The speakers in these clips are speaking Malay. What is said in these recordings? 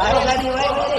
Baik tadi, baik tadi.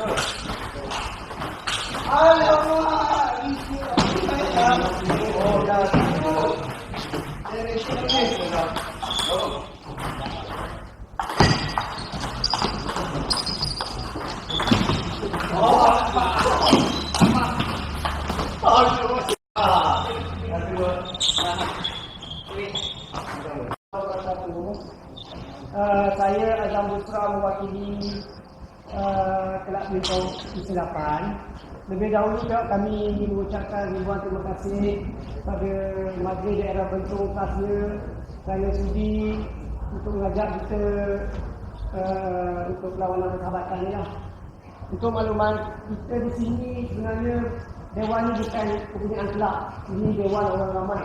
Uh, saya Azam Busra mewakili uh, Kelab Pelitau Kesilapan. Lebih dahulu juga kami ingin mengucapkan ribuan terima kasih kepada Majlis Daerah Bentong Tasya kerana sudi untuk mengajak kita uh, untuk perlawanan persahabatan lah. Untuk makluman, kita di sini sebenarnya Dewan ni bukan kepunyaan kelab. Ini Dewan orang ramai.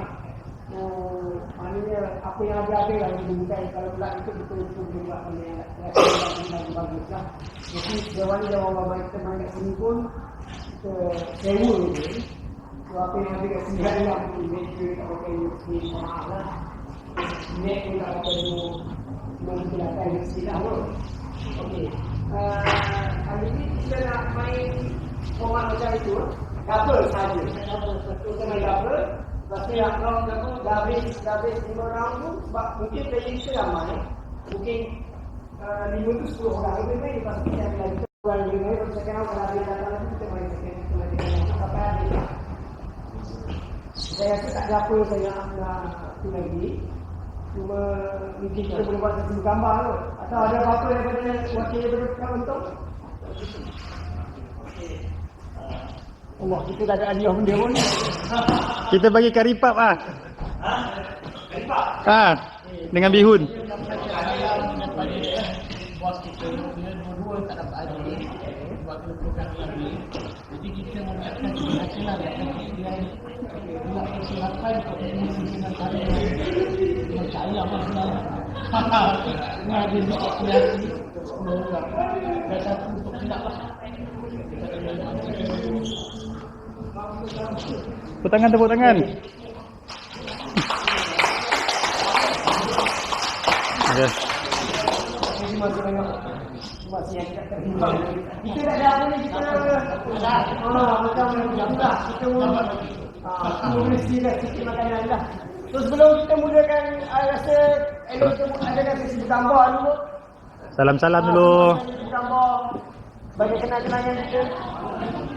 Uh, maknanya apa yang ada ada lah yang dimintai kalau pula itu betul-betul juga oleh yang Jadi dewan dewan bapak kita main kat sini pun kita sewa je. So apa yang ada kat sini ada lah mungkin meja tak pakai ni maaf lah. Mat pun tak pakai ni lah pun. Okey. Uh, hari ni kita nak main format macam itu. Double saja. Kita main double. Tapi yang round tu dah habis, dah habis lima round tu sebab mungkin player kita ramai. Mungkin uh, lima tu sepuluh orang lebih baik pasti kita lagi lagi baik. Kalau second round kalau ada yang datang kita main second, kita main second round sampai habis. Saya rasa tak ada apa saya nak tu lagi. Cuma mungkin kita boleh buat satu gambar tu. Atau ada apa-apa daripada wakil daripada Kak Untung? Allah, kita dah ada hadiah pun dia pun. Kita bagi karipap ah. Ah, dengan bihun. Bos kita dia dua-dua tak dapat hadir sebab program lagi jadi kita mengucapkan terima kasih yang kesilapan kepada sisinan kami percaya apa sebenarnya ini ada di kreasi dan satu untuk tidak Tepuk tangan, tepuk tangan. Okay. Ini masih banyak masih yang tidak terimbang. Kita tak ada apa ni kita ah macam yang lah kita ah boleh sila sikit makanan lah. So sebelum kita mulakan ah, rasa elok kita ada kan sesi bertambah dulu. Salam-salam dulu. Bertambah bagi kenal-kenangan kita.